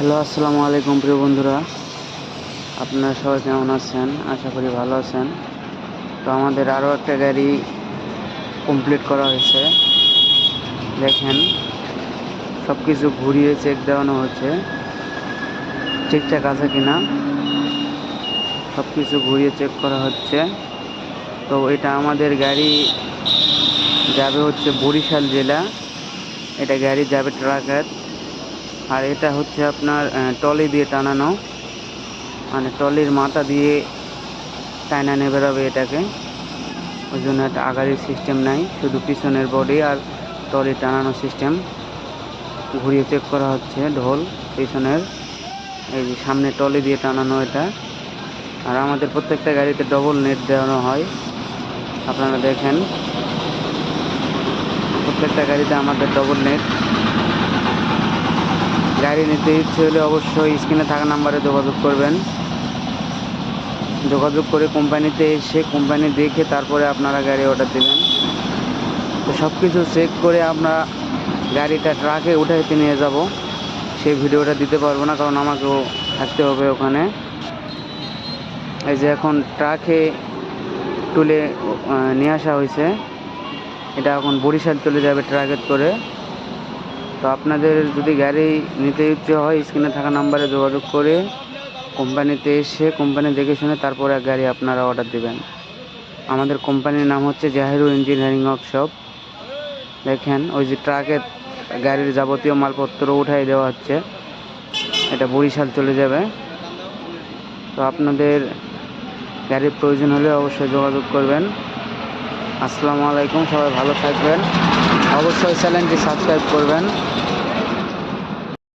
Hello, আসসালামু আলাইকুম প্রিয় বন্ধুরা। আপনারা সবাই কেমন আছেন? আশা করি ভালো আছেন। তো আমাদের আরও একটা গাড়ি কমপ্লিট করা হয়েছে। দেখেন সব কিছু ঘুরিয়ে চেক দেওয়ানো হচ্ছে। ঠিকঠাক আছে কিনা? সব কিছু ঘুরিয়ে চেক করা হচ্ছে। তো এটা আমাদের গাড়ি যাবে হচ্ছে বরিশাল জেলা। এটা গাড়ি যাবে ট্রাকের। আর এটা হচ্ছে আপনার টলি দিয়ে টানানো। মানে টলির মাথা দিয়ে টানা নিয়ে বেরোবে এটাকে। ওই জন্য একটা আগাড়ির সিস্টেম নাই, শুধু পিছনের বডি আর টলি টানানো সিস্টেম ঘুরিয়ে চেক করা হচ্ছে ঢোল পিছনের। এই যে সামনে টলি দিয়ে টানানো এটা। আর আমাদের প্রত্যেকটা গাড়িতে ডবল নেট দেওয়ানো হয়। আপনারা দেখেন। প্রত্যেকটা গাড়িতে আমাদের ডবল নেট গাড়ি নিতে ইচ্ছে হলে অবশ্যই স্ক্রিনে থাকা নাম্বারে যোগাযোগ করবেন। যোগাযোগ করে কোম্পানিতে এসে কোম্পানি দেখে তারপরে আপনারা গাড়ি অর্ডার দেবেন। তো সব কিছু চেক করে আমরা গাড়িটা ট্রাকে উঠাইতে নিয়ে যাব। সেই ভিডিওটা দিতে পারব না কারণ আমাকেও থাকতে হবে ওখানে। এই যে এখন ট্রাকে তুলে নিয়ে আসা হয়েছে। এটা এখন বরিশাল চলে যাবে ট্রাকে করে তো আপনাদের যদি গাড়ি নিতে ইচ্ছে হয়, স্ক্রিনে থাকা নাম্বারে যোগাযোগ করে কোম্পানিতে এসে, কোম্পানি দেখে শুনে তারপরে গাড়ি আপনারা অর্ডার দেবেন। আমাদের কোম্পানির নাম হচ্ছে জাহিরু ইঞ্জিনিয়ারিং ওয়ার্কশপ। দেখেন, ওই যে ট্রাকে গাড়ির যাবতীয় মালপত্র উঠাই দেওয়া হচ্ছে। এটা বরিশাল চলে যাবে। তো আপনাদের গাড়ির প্রয়োজন হলে অবশ্যই যোগাযোগ করবেন। আসসালামু আলাইকুম সবাই ভালো থাকবেন। অবশ্যই চ্যানেলটি সাবস্ক্রাইব করবেন।